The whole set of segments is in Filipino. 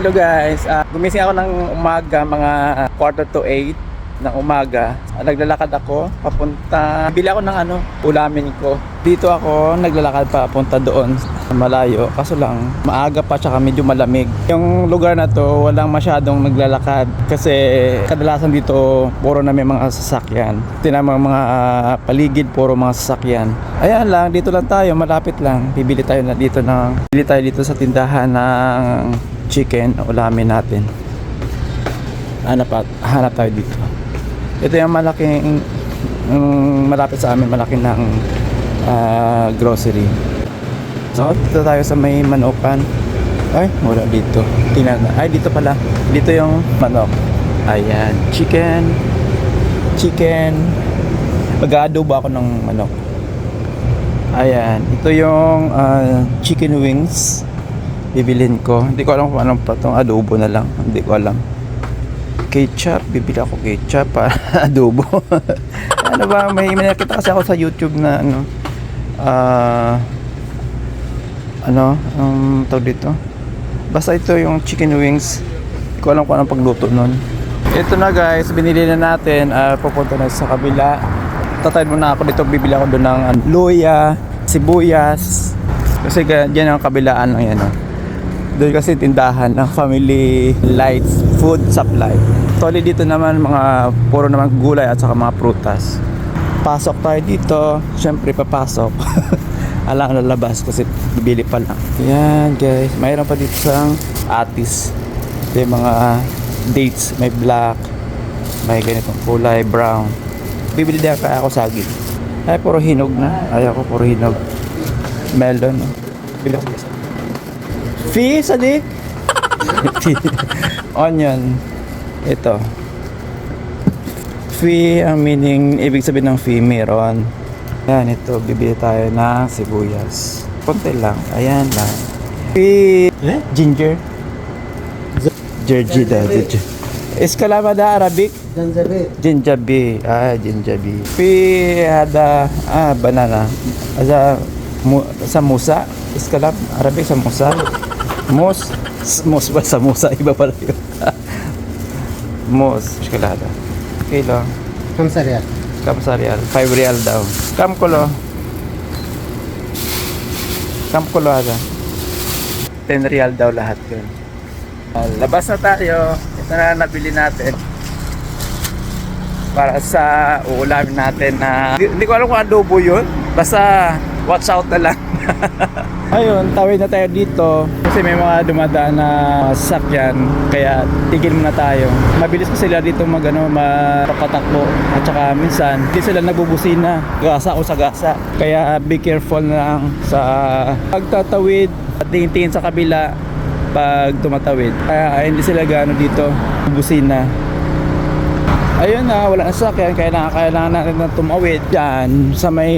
Hello guys, Ah, gumising ako ng umaga mga quarter to 8 ng umaga. Naglalakad ako papunta, bili ako ng ano, ulamin ko. Dito ako naglalakad papunta doon malayo. Kaso lang, maaga pa tsaka medyo malamig. Yung lugar na to, walang masyadong naglalakad kasi kadalasan dito puro na may mga sasakyan. Tinamang mga ah, paligid, puro mga sasakyan. Ayan lang, dito lang tayo, malapit lang. Bibili tayo na dito ng, bili tayo dito sa tindahan ng chicken ulamin natin hanap, hanap tayo dito ito yung malaking yung malapit sa amin malaki ng ah, grocery. So dito tayo sa may manukan ay wala dito. Tingnan na. Ay dito pala. Dito yung manok. Ayan. Chicken. Chicken. Mag-aadobo ako ng manok. Ayan. Ito yung ah, chicken wings. Bibilin ko. Hindi ko alam kung anong pa itong adobo na lang. Hindi ko alam. Ketchup. Bibili ako ketchup para adobo. ano ba? May, may nakita kasi ako sa YouTube na ano. Ah... ano? Ang tawag dito? Basta ito yung chicken wings. Hindi ko alam kung anong pagluto nun. Ito na guys. Binili na natin. ah, pupunta na sa kabila. Tatay muna ako dito. Bibili ako doon ng ano, luya, sibuyas. Kasi dyan ang kabilaan lang yan. Oh. Doon kasi tindahan ng Family Lights Food Supply. Actually dito naman mga puro naman gulay at saka mga prutas. Pasok tayo dito. Siyempre papasok. Alang lalabas kasi bibili pa lang. Yan guys. Mayroon pa dito sa atis. Ito yung mga dates. May black. May ganitong kulay. Brown. Bibili din kaya ako saging. Ay puro hinog na. Ayaw ko puro hinog. Melon. oh. Bili ako. Fee, sadik? Onion. Ito. Fee, ang meaning, ibig sabihin ng fee, meron. Yan, ito, bibili tayo ng sibuyas. Konti lang. Ayan lang. Fee, ginger. Ginger daw. ginger. Escalabada Arabic? Zanzabil. Jinjabi. Ah, jinjabi. Fee, ada, ah, banana. Asa, mu, samusa. Iskalab, Arabic, samusa. Mos, mos ba sa musa? Iba pala yun. mos, chocolate. Kilo. Kamsa real. Kamsa real. 5 real daw. Kamkulo. Kamkulo ata. 10 real daw lahat yun. Labas na tayo. Ito na nabili natin. Para sa uulamin natin na... Hindi ko alam kung adobo yun. Basta watch out na lang. Ayun, tawid na tayo dito kasi may mga dumadaan na sasakyan kaya tigil muna tayo. Mabilis kasi sila dito mag ano, mapapatakbo at saka minsan hindi sila nagbubusina gasa o sa gasa. Kaya be careful na lang sa pagtatawid at tingin-tingin sa kabila pag tumatawid. Kaya ay, hindi sila gaano dito busina. Ayun na, wala na sasakyan kaya na, kailangan natin na tumawid dyan sa may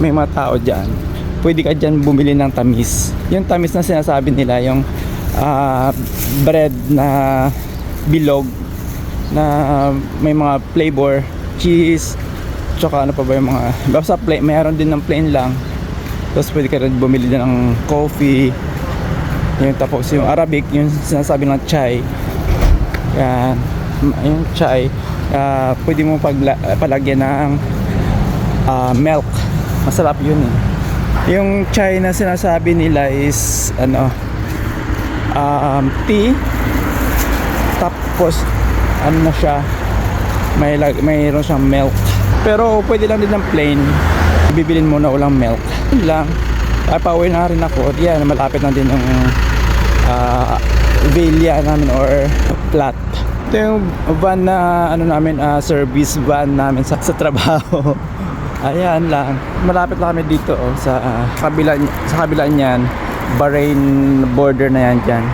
may mga tao dyan. Pwede ka dyan bumili ng tamis. Yung tamis na sinasabi nila, yung ah, bread na bilog na may mga flavor, cheese, tsaka ano pa ba yung mga, basta plain, mayroon din ng plain lang. Tapos pwede ka rin bumili din ng coffee, yung tapos yung Arabic, yung sinasabi ng chai. Yan, yung chai, ah, pwede mo pagla, palagyan ng ah, milk. Masarap yun eh. Yung chai na sinasabi nila is ano um, tea. Tapos ano na siya may mayroon siyang milk. Pero pwede lang din ng plain. Bibilin mo na ulang milk. Yun lang. Ay pauwi na rin ako. Yan malapit na din yung uh, Velia namin or flat. Ito yung van na ano namin ah, service van namin sa, sa trabaho ayan lang. Malapit lang kami dito oh, sa ah, kabila sa kabila niyan. Bahrain border na yan dyan.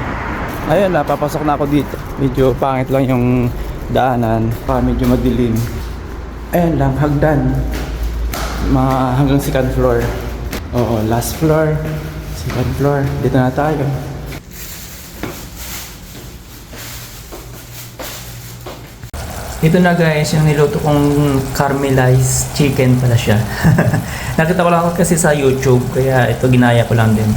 Ayun na papasok na ako dito. Medyo pangit lang yung daanan. Pa medyo madilim. Ayun lang hagdan. Mga hanggang second floor. Oo last floor second floor. Dito na tayo Ito na guys, yung niluto kong caramelized chicken pala siya. Nakita ko lang kasi sa YouTube, kaya ito ginaya ko lang din.